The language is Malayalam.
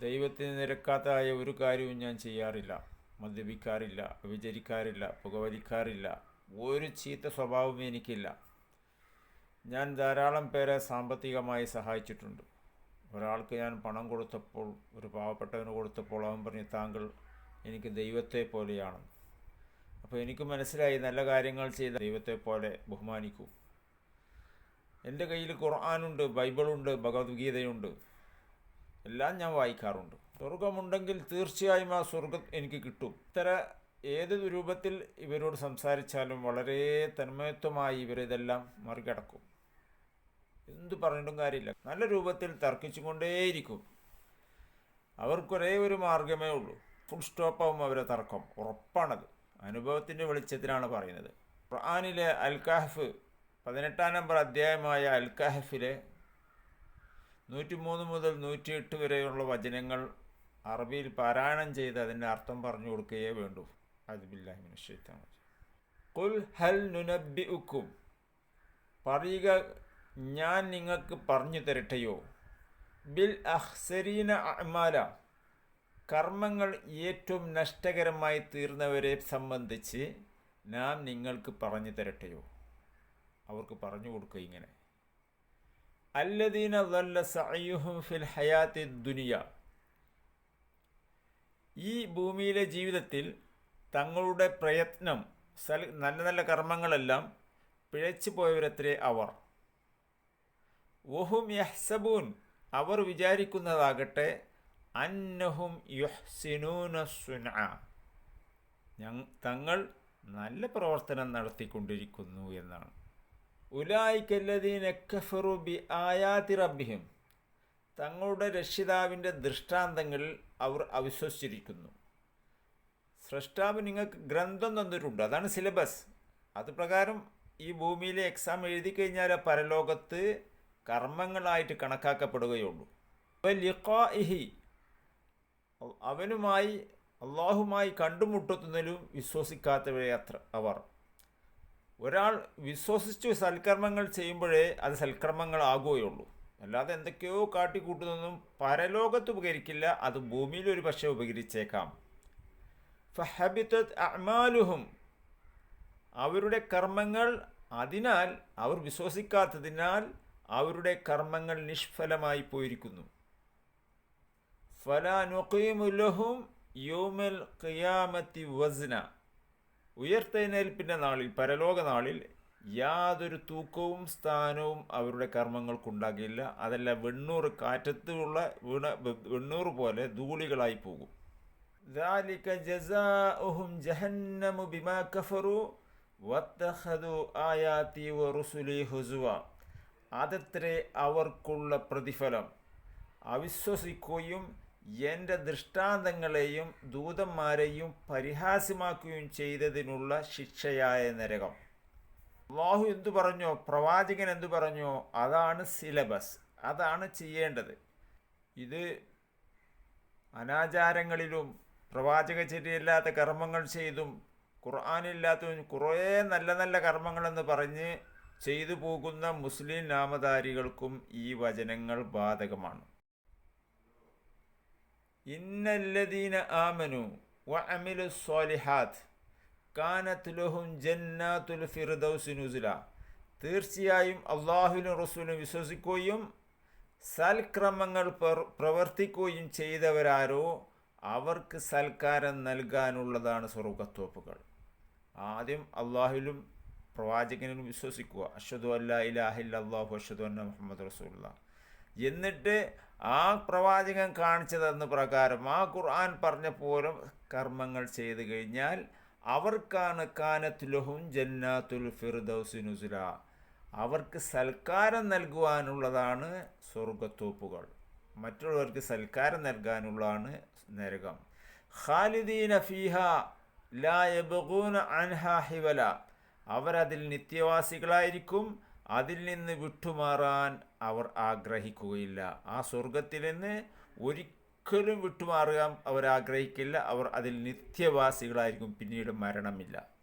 ദൈവത്തിന് നിരക്കാത്തതായ ഒരു കാര്യവും ഞാൻ ചെയ്യാറില്ല. മദ്യപിക്കാറില്ല വ്യഭിചരിക്കാറില്ല പുകവലിക്കാറില്ല. ഒരു ചീത്ത സ്വഭാവവും എനിക്കില്ല. ഞാൻ ധാരാളം പേരെ സാമ്പത്തികമായി സഹായിച്ചിട്ടുണ്ട്. ഒരാൾക്ക് ഞാൻ പണം കൊടുത്തപ്പോൾ ഒരു പാവപ്പെട്ടവന് കൊടുത്തപ്പോൾ അവൻ പറഞ്ഞു താങ്കൾ എനിക്ക് ദൈവത്തെ പോലെയാണ്. അപ്പോൾ എനിക്ക് മനസ്സിലായി നല്ല കാര്യങ്ങൾ ചെയ്ത ദൈവത്തെ പോലെ ബഹുമാനിക്കൂ. എന്റെ കയ്യിൽ ഖുർആാനുണ്ട് ബൈബിളുണ്ട് ഭഗവത്ഗീതയുണ്ട്. എല്ലാം ഞാൻ വായിക്കാറുണ്ട്. സ്വർഗമുണ്ടെങ്കിൽ തീർച്ചയായും ആ സ്വർഗം എനിക്ക് കിട്ടും. ഇത്തര ഏത് രൂപത്തിൽ ഇവരോട് സംസാരിച്ചാലും വളരെ തന്മയത്വമായി ഇവരിതെല്ലാം മറികടക്കും. എന്തു പറഞ്ഞിട്ടും കാര്യമില്ല. നല്ല രൂപത്തിൽ തർക്കിച്ചുകൊണ്ടേയിരിക്കും. അവർക്കൊരേ ഒരു മാർഗമേ ഉള്ളൂ. ഫുൾ സ്റ്റോപ്പാവും അവരെ തർക്കം. ഉറപ്പാണത്. അനുഭവത്തിന്റെ വെളിച്ചത്തിലാണ് പറയുന്നത്. ഖുർആാനിലെ അൽകാഹഫ് പതിനെട്ടാം നമ്പർ അധ്യായമായ അൽ കഹഫിലെ നൂറ്റിമൂന്ന് മുതൽ നൂറ്റിയെട്ട് വരെയുള്ള വചനങ്ങൾ അറബിയിൽ പാരായണം ചെയ്ത് അതിന്റെ അർത്ഥം പറഞ്ഞു കൊടുക്കുകയേ വേണ്ടൂ. അതുബില്ലാഹിമിൻ ഷെയ്ത്താൻ കുൽ ഹൽ നുനബി ഉക്കും പറയുക ഞാൻ നിങ്ങൾക്ക് പറഞ്ഞു തരട്ടെയോ? ബിൽ അഹ്സരീന അമാല കർമ്മങ്ങൾ ഏറ്റവും നഷ്ടകരമായി തീർന്നവരെ സംബന്ധിച്ച് നാം നിങ്ങൾക്ക് പറഞ്ഞു തരട്ടെയോ? അവർക്ക് പറഞ്ഞു കൊടുക്കുക ഇങ്ങനെ. അല്ലദീന വല്ല സഅയുഹും ഫിൽ ഹയാത്തി ദുനിയ. ഈ ഭൂമിയിലെ ജീവിതത്തിൽ തങ്ങളുടെ പ്രയത്നം സൽ നല്ല നല്ല കർമ്മങ്ങളെല്ലാം പിഴച്ചു പോയവരത്രേ അവർ. വഹും യഹ്സബൂൻ അവർ വിചാരിക്കുന്നതാകട്ടെ അന്നഹും യുഹ്സിനൂന സുന തങ്ങൾ നല്ല പ്രവർത്തനം നടത്തിക്കൊണ്ടിരിക്കുന്നു എന്നാണ്. ഉലായിക്കല്ലദീന കഫറു ബി ആയാതി റബ്ബിഹിം. തങ്ങളുടെ രക്ഷിതാവിന്റെ ദൃഷ്ടാന്തങ്ങൾ അവർ അവിശ്വസിച്ചിരിക്കുന്നു. സ്രഷ്ടാവ് നിങ്ങൾക്ക് ഗ്രന്ഥം തന്നിട്ടുണ്ട്. അതാണ് സിലബസ്. അത് പ്രകാരം ഈ ഭൂമിയിലെ എക്സാം എഴുതി കഴിഞ്ഞാൽ പരലോകത്ത് കർമ്മങ്ങളായിട്ട് കണക്കാക്കപ്പെടുകയുള്ളൂ. ലിഖാഇഹി. അവനുമായി അള്ളാഹുമായി കണ്ടുമുട്ടുന്നതിലും വിശ്വസിക്കാത്തവരെ അത്ര അവർ. ഒരാൾ വിശ്വസിച്ച് സൽക്കർമ്മങ്ങൾ ചെയ്യുമ്പോഴേ അത് സൽക്കർമ്മങ്ങളാകുകയുള്ളൂ. അല്ലാതെ എന്തൊക്കെയോ കാട്ടിക്കൂട്ടുന്നതൊന്നും പരലോകത്ത് ഉപകരിക്കില്ല അത് ഭൂമിയിൽ ഒരു പക്ഷേ ഉപകരിച്ചേക്കാം. ഫഹബിത്തത് അമാലുഹും. അവരുടെ കർമ്മങ്ങൾ അതിനാൽ അവർ വിശ്വസിക്കാത്തതിനാൽ അവരുടെ കർമ്മങ്ങൾ നിഷ്ഫലമായി പോയിരിക്കുന്നു. ഫലാനുഖീമുലഹും യോമൽ ഖിയാമത്തി വസ്ന. ഉയർത്തെഴുന്നേൽപ്പിൻ്റെ നാളിൽ പരലോക നാളിൽ യാതൊരു തൂക്കവും സ്ഥാനവും അവരുടെ കർമ്മങ്ങൾക്കുണ്ടാകില്ല അതല്ല വെണ്ണൂറ് കാറ്റത്തുള്ള വീണ വെണ്ണൂറ് പോലെ ധൂളികളായി പോകും ذلك جزاؤهم جهنم بما كفروا واتخذوا آياتي ورسلي هزوا അതത്രേ അവർക്കുള്ള പ്രതിഫലം അവിശ്വസിക്കുകയും എന്റെ ദൃഷ്ടാന്തങ്ങളെയും ദൂതന്മാരെയും പരിഹാസ്യമാക്കുകയും ചെയ്തതിനുള്ള ശിക്ഷയായ നരകം. അള്ളാഹു എന്തു പറഞ്ഞോ പ്രവാചകൻ എന്തു പറഞ്ഞോ അതാണ് സിലബസ്. അതാണ് ചെയ്യേണ്ടത്. ഇത് അനാചാരങ്ങളിലും പ്രവാചക പ്രവാചകചര്യയില്ലാത്ത കർമ്മങ്ങൾ ചെയ്തും ഖുർആാനില്ലാത്തതും കുറേ നല്ല നല്ല കർമ്മങ്ങളെന്ന് പറഞ്ഞ് ചെയ്തു പോകുന്ന മുസ്ലിം നാമധാരികൾക്കും ഈ വചനങ്ങൾ ബാധകമാണ്. ഇന്നല്ലദീന ആമനു വ അമിലു സ്വാലിഹാത്ത് കാനത്ത് ലഹും ജന്നാത്തുൽ ഫിർദൗസ് തീർച്ചയായും അള്ളാഹുലും റസൂലും വിശ്വസിക്കുകയും സൽക്രമങ്ങൾ പ്രവർത്തിക്കുകയും ചെയ്തവരാരോ അവർക്ക് സൽക്കാരം നൽകാനുള്ളതാണ് സ്വർഗത്തോപ്പുകൾ ആദ്യം അള്ളാഹുലും പ്രവാചകനിലും വിശ്വസിക്കുക. അഷദു അല്ലാ ഇലാഹില്ല അള്ളാഹു അഷദു അന്ന മുഹമ്മദ് റസൂല്ല എന്നിട്ട് ആ പ്രവാചകൻ കാണിച്ചു തന്ന പ്രകാരം ആ ഖുർആൻ പറഞ്ഞ പോലും കർമ്മങ്ങൾ ചെയ്തു കഴിഞ്ഞാൽ അവർക്കാണ് കാനത്തുലഹും ജന്നാത്തുൽ ഫിർദൗസ് നുസുല. അവർക്ക് സൽക്കാരം നൽകുവാനുള്ളതാണ് സ്വർഗത്തോപ്പുകൾ മറ്റുള്ളവർക്ക് സൽക്കാരം നൽകാനുള്ളതാണ് നരകം. ഖാലിദീന ഫീഹ ലാ അൻഹ ഹിവല. അവരതിൽ നിത്യവാസികളായിരിക്കും. അതിൽ നിന്ന് വിട്ടുമാറാൻ അവർ ആഗ്രഹിക്കുകയില്ല. ആ സ്വർഗത്തിൽ നിന്ന് ഒരിക്കലും വിട്ടുമാറുക അവർ ആഗ്രഹിക്കില്ല. അവർ അതിൽ നിത്യവാസികളായിരിക്കും. പിന്നീട് മരണമില്ല.